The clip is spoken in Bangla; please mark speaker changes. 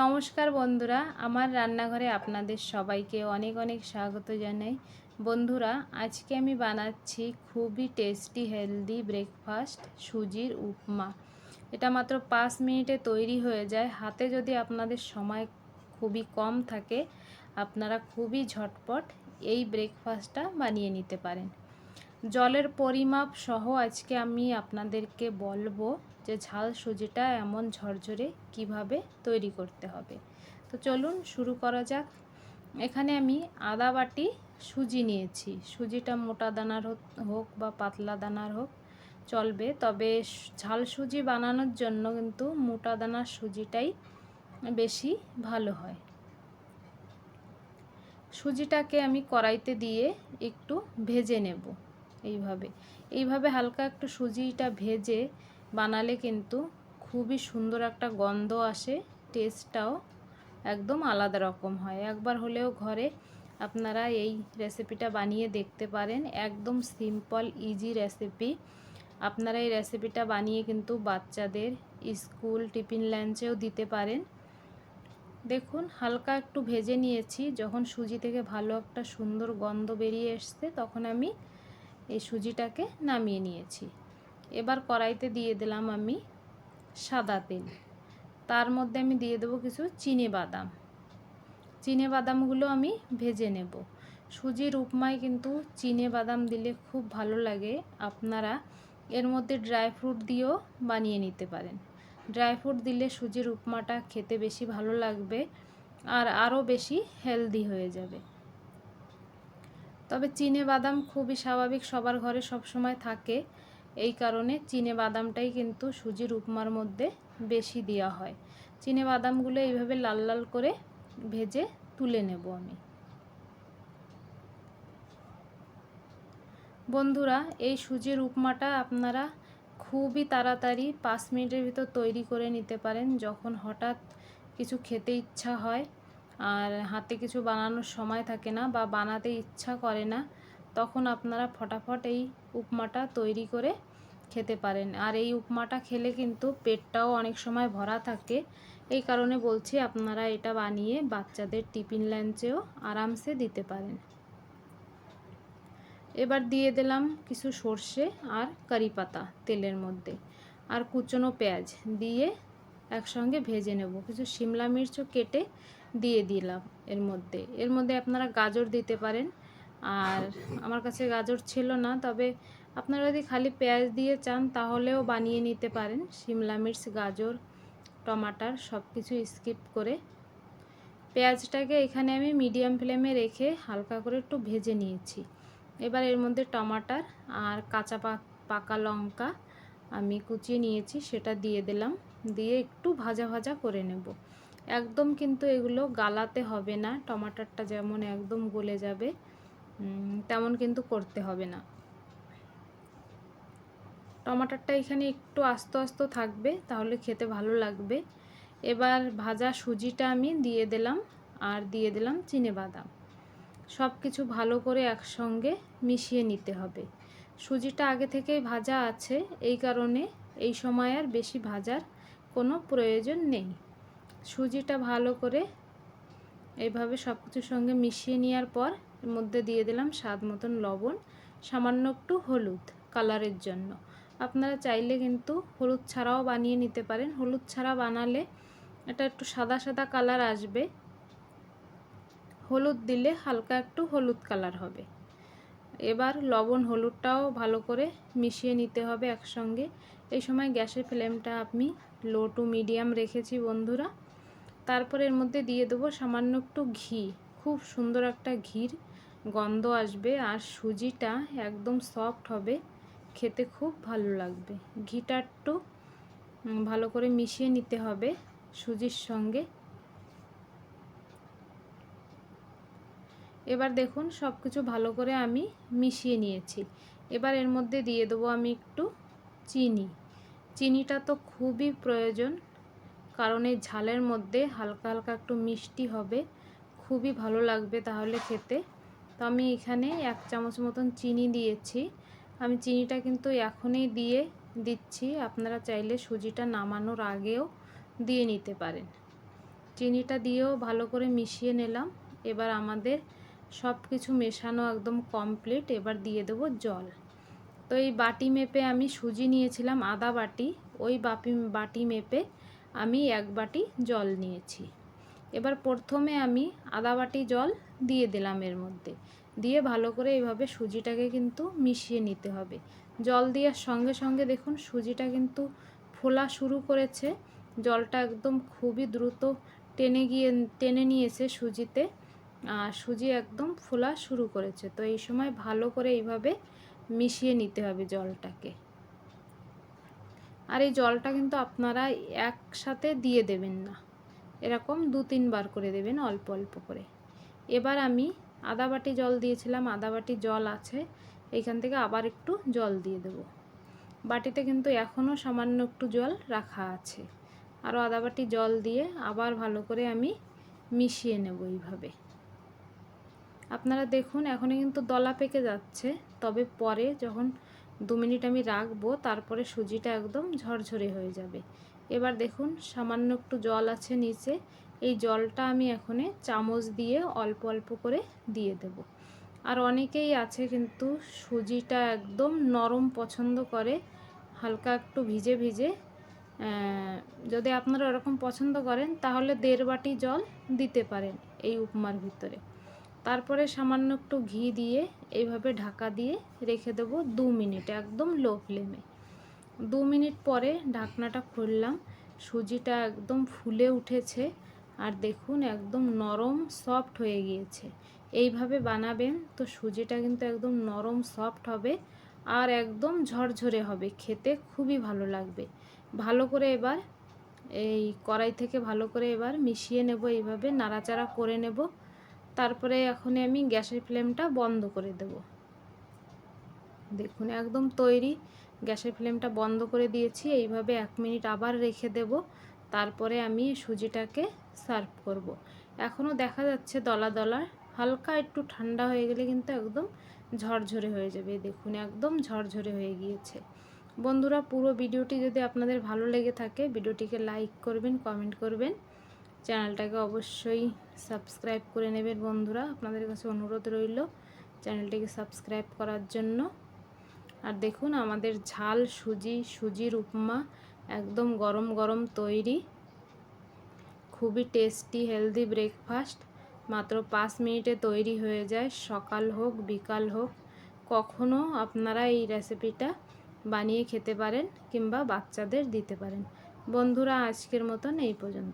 Speaker 1: নমস্কার বন্ধুরা, আমার রান্নাঘরে আপনাদের সবাইকে অনেক অনেক স্বাগত জানাই। বন্ধুরা, আজকে আমি বানাচ্ছি খুবই টেস্টি হেলদি ব্রেকফাস্ট সুজির উপমা। এটা মাত্র পাঁচ মিনিটে তৈরি হয়ে যায়। হাতে যদি আপনাদের সময় খুবই কম থাকে, আপনারা খুবই ঝটপট এই ব্রেকফাস্টটা বানিয়ে নিতে পারেন। জলের পরিমাপ সহ আজকে আমি আপনাদেরকে বলব যে ঝাল সুজিটা এমন ঝরঝরে কীভাবে তৈরি করতে হবে। তো চলুন শুরু করা যাক। এখানে আমি আদা বাটি সুজি নিয়েছি। সুজিটা মোটা দানার হোক বা পাতলা দানার হোক, চলবে। তবে ঝাল সুজি বানানোর জন্য কিন্তু মোটা দানার সুজিটাই বেশি ভালো হয়। সুজিটাকে আমি কড়াইতে দিয়ে একটু ভেজে নেব এইভাবে। এইভাবে হালকা একটু সুজিটা ভেজে বানালে কিন্তু খুবই সুন্দর একটা গন্ধ আসে টেস্টটাও একদম আলাদা রকম হয়। একবার হলেও ঘরে আপনারা এই রেসিপিটা বানিয়ে দেখতে পারেন। একদম সিম্পল ইজি রেসিপি আপনারা এই রেসিপিটা বানিয়ে কিন্তু বাচ্চাদের স্কুল টিফিন লাঞ্চেও দিতে পারেন। দেখুন, হালকা একটু ভেজে নিয়েছি। যখন সুজি থেকে ভালো একটা সুন্দর গন্ধ বেরিয়ে এসছে, তখন আমি এই সুজিটাকে নামিয়ে নিয়েছি। এবার কড়াইতে দিয়ে দিলাম আমি সাদা তেল। তার মধ্যে আমি দিয়ে দেবো কিছু চিনে বাদাম। চিনে বাদামগুলো আমি ভেজে নেব। সুজির উপমায় কিন্তু চিনে বাদাম দিলে খুব ভালো লাগে। আপনারা এর মধ্যে ড্রাই ফ্রুট দিয়েও বানিয়ে নিতে পারেন। ড্রাই ফ্রুট দিলে সুজির উপমাটা খেতে বেশি ভালো লাগবে আর আরও বেশি হেলদি হয়ে যাবে। তবে চিনে বাদাম খুবই স্বাভাবিক, সবার ঘরে সব সময় থাকে। এই কারণে চিনে বাদামটাই কিন্তু সুজির উপমার মধ্যে বেশি দেওয়া হয়। চিনে বাদামগুলো এইভাবে লাল লাল করে ভেজে তুলে নেব আমি। বন্ধুরা, এই সুজির উপমাটা আপনারা খুবই তাড়াতাড়ি পাঁচ মিনিটের ভিতর তৈরি করে নিতে পারেন যখন হঠাৎ কিছু খেতে ইচ্ছা হয় আর হাতে কিছু বানানোর সময় থাকে না বা বানাতে ইচ্ছা করে না, তখন আপনারা ফটাফট এই উপমাটা তৈরি করে খেতে পারেন। আর এই উপমাটা খেলে কিন্তু পেটটাও অনেক সময় ভরা থাকে। এই কারণে বলছি আপনারা এটা বানিয়ে বাচ্চাদের টিফিন লাঞ্চেও আরামসে দিতে পারেন। এবার দিয়ে দিলাম কিছু সর্ষে আর কারি পাতা তেলের মধ্যে। আর কুচনো পেঁয়াজ দিয়ে একসঙ্গে ভেজে নেব। কিছু শিমলা মির্চও কেটে দিয়ে দিলাম এর মধ্যে। এর মধ্যে আপনারা গাজর দিতে পারেন। আর আমার কাছে গাজর ছিল না, তবে আপনারা যদি খালি পেঁয়াজ দিয়ে চান, তাহলেও বানিয়ে নিতে পারেন। শিমলা মির্চ, গাজর, টমাটার সব কিছু স্কিপ করে। পেঁয়াজটাকে এখানে আমি মিডিয়াম ফ্লেমে রেখে হালকা করে একটু ভেজে নিয়েছি। এবার এর মধ্যে টমাটার আর কাঁচা পাকা লঙ্কা আমি কুচিয়ে নিয়েছি, সেটা দিয়ে দিলাম। দিয়ে একটু ভাজা ভাজা করে নেব। একদম কিন্তু এগুলো গালাতে হবে না, টমাটারটা যেমন একদম গলে যাবে তেমন কিন্তু করতে হবে না। টমাটারটা এখানে একটু আস্ত আস্ত থাকবে, তাহলে খেতে ভালো লাগবে। এবার ভাজা সুজিটা আমি দিয়ে দিলাম, আর দিয়ে দিলাম চিনে বাদাম। সব কিছু ভালো করে একসঙ্গে মিশিয়ে নিতে হবে। সুজিটা আগে থেকেই ভাজা আছে, এই কারণে এই সময় আর বেশি ভাজার কোনো প্রয়োজন নেই। সুজিটা ভালো করে এইভাবে সব কিছুর সঙ্গে মিশিয়ে নেওয়ার পর এর মধ্যে দিয়ে দিলাম স্বাদ মতন লবণ, সামান্য একটু হলুদ কালারের জন্য। আপনারা চাইলে কিন্তু হলুদ ছাড়াও বানিয়ে নিতে পারেন। হলুদ ছাড়া বানালে এটা একটু সাদা সাদা কালার আসবে। হলুদ দিলে হালকা একটু হলুদ কালার হবে। এবার লবণ হলুদটাও ভালো করে মিশিয়ে নিতে হবে একসঙ্গে। এই সময় গ্যাসের ফ্লেমটা আমি লো টু মিডিয়াম রেখেছি বন্ধুরা। তারপর এর মধ্যে দিয়ে দেবো সামান্য একটু ঘি। খুব সুন্দর একটা ঘির গন্ধ আসবে আর সুজিটা একদম সফট হবে। খেতে খুব ভালো লাগবে। ঘিটা একটু ভালো করে মিশিয়ে নিতে হবে সুজির সঙ্গে। এবার দেখুন সব কিছু ভালো করে আমি মিশিয়ে নিয়েছি। এবার এর মধ্যে দিয়ে দেবো আমি একটু চিনি। চিনিটা তো খুবই প্রয়োজন, কারণ এই ঝালের মধ্যে হালকা হালকা একটু মিষ্টি হবে, খুবই ভালো লাগবে তাহলে খেতে। তো আমি এখানে এক চামচ মতন চিনি দিয়েছি। আমি চিনিটা কিন্তু এখনই দিয়ে দিচ্ছি। আপনারা চাইলে সুজিটা নামানোর আগেও দিয়ে নিতে পারেন। চিনিটা দিয়েও ভালো করে মিশিয়ে নিলাম। এবার আমাদের সব কিছু মেশানো একদম কমপ্লিট এবার দিয়ে দেবো জল। তো এই বাটি মেপে আমি সুজি নিয়েছিলাম, আদা বাটি। ওই বাপি, বাটি মেপে আমি এক বাটি জল নিয়েছি। এবার প্রথমে আমি আদা বাটি জল দিয়ে দিলাম এর মধ্যে। দিয়ে ভালো করে এইভাবে সুজিটাকে কিন্তু মিশিয়ে নিতে হবে। জল দেওয়ার সঙ্গে সঙ্গে দেখুন সুজিটা কিন্তু ফোলা শুরু করেছে। জলটা একদম খুবই দ্রুত টেনে গিয়ে, টেনে নিয়েছে সুজিতে আর সুজি একদম ফোলা শুরু করেছে। তো এই সময় ভালো করে এইভাবে মিশিয়ে নিতে হবে জলটাকে। আর এই জলটা কিন্তু আপনারা একসাথে দিয়ে দেবেন না। এরকম দু তিনবার করে দেবেন অল্প অল্প করে। এবার আমি আদা বাটি জল দিয়েছিলাম, আদা বাটি জল আছে, এইখান থেকে আবার একটু জল দিয়ে দেব। বাটিতে কিন্তু এখনও সামান্য একটু জল রাখা আছে। আরও আদা বাটি জল দিয়ে আবার ভালো করে আমি মিশিয়ে নেব এইভাবে। আপনারা দেখুন, এখনই কিন্তু দলা পেকে যাচ্ছে, তবে পরে যখন দু মিনিট আমি রাখব, তারপরে সুজিটা একদম ঝরঝরে হয়ে যাবে। এবার দেখুন, সামান্য একটু জল আছে নিচে। এই জলটা আমি এখানে চামচ দিয়ে অল্প অল্প করে দিয়ে দেব। আর অনেকেই আছে কিন্তু সুজিটা একদম নরম পছন্দ করে, হালকা একটু ভিজে ভিজে যদি আপনারা ওরকম পছন্দ করেন তাহলে দেড় বাটি জল দিতে পারেন এই উপমার ভিতরে। তারপরে সামান্য একটু ঘি দিয়ে এইভাবে ঢাকা দিয়ে রেখে দেবো দু মিনিট, একদম লো ফ্লেমে। দু মিনিট পরে ঢাকনাটা খুললাম। সুজিটা একদম ফুলে উঠেছে আর দেখুন একদম নরম সফট হয়ে গিয়েছে। এইভাবে বানাবেন তো সুজিটা কিন্তু একদম নরম সফট হবে আর একদম ঝরঝরে হবে। খেতে খুবই ভালো লাগবে। ভালো করে এবার এই কড়াই থেকে ভালো করে এবার মিশিয়ে নেব এইভাবে, নাড়াচাড়া করে নেব। তারপরে এখন আমি গ্যাসের ফ্লেমটা বন্ধ করে দেব। দেখুন একদম তৈরি। গ্যাসের ফ্লেমটা বন্ধ করে দিয়েছি। এইভাবে এক মিনিট আবার রেখে দেব। তারপরে আমি সুজিটাকে সার্ভ করব। এখনও দেখা যাচ্ছে দলা দলা। হালকা একটু ঠান্ডা হয়ে গেলে কিন্তু একদম ঝরঝরে হয়ে যাবে। দেখুন, একদম ঝরঝরে হয়ে গিয়েছে। বন্ধুরা, পুরো ভিডিওটি যদি আপনাদের ভালো লেগে থাকে, ভিডিওটিকে লাইক করবেন, কমেন্ট করবেন। চ্যানেলটাকে অবশ্যই সাবস্ক্রাইব করে নেবেন বন্ধুরা। আপনাদের কাছে অনুরোধ রইল চ্যানেলটিকে সাবস্ক্রাইব করার জন্য। আর দেখুন আমাদের ঝাল, সুজি সুজির উপমা একদম গরম গরম তৈরি। খুবই টেস্টি হেলদি ব্রেকফাস্ট মাত্র পাঁচ মিনিটে তৈরি হয়ে যায়। সকাল হোক, বিকাল হোক, কখনো আপনারা এই রেসিপিটা বানিয়ে খেতে পারেন কিংবা বাচ্চাদের দিতে পারেন। বন্ধুরা, আজকের মতন এই পর্যন্ত।